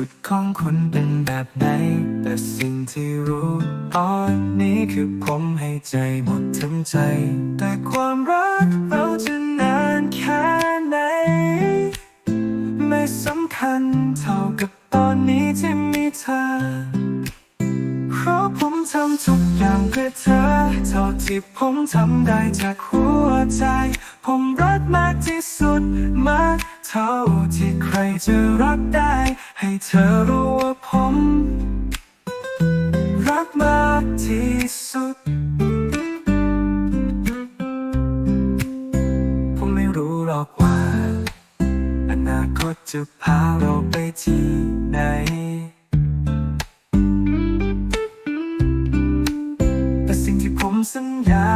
ุดของคนเป็นแบบไหน แต่สิ่งที่รู้ตอนนี้คือผมให้ใจหมดทั้งใจ แต่ความรักเราจะนานแค่ไหน ไม่สำคัญเท่ากับตอนนี้ที่มีเธอ เพราะผมทำทุกอย่างเพื่อเธอ เท่าที่ผมทำได้จากหัวใจ ผมรักมากที่สุดมากเท่าที่ใครจะรักได้ ให้เธอรู้ว่าผม รักมากที่สุด ผมไม่รู้หรอกว่า อนาคตจะพาเราไปที่ไหนแต่สิ่งที่ผมสัญญา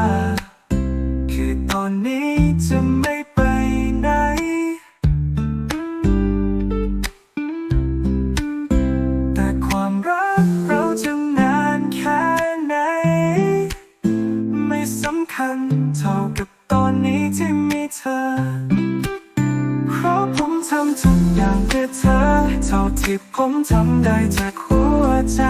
คือตอนนี้จะไม่ สำคัญเท่ากับตอนนี้ที่มีเธอ เพราะผมทำทุกอย่างเพื่อเธอ เท่าที่ผมทำได้จากหัวใจ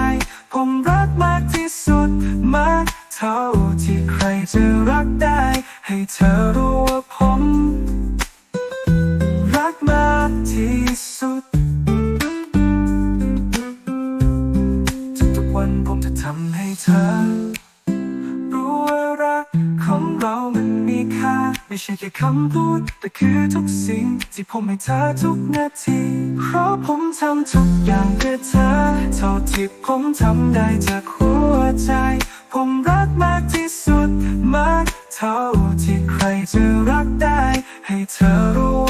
ผมรักมากที่สุดมากเท่าที่ใครจะรักได้ ให้เธอรู้ว่าผม รักมากที่สุดทุกๆวันผมจะทำให้เธอ เรามันมีค่า ไม่ใช่แค่คำพูด แต่คือทุกสิ่งที่ผมให้เธอทุกนาที เพราะผมทำทุกอย่างเพื่อเธอ เท่าที่ผมทำได้จากหัวใจ ผมรักมากที่สุด มากเท่าที่ใครจะรักได้ ให้เธอรู้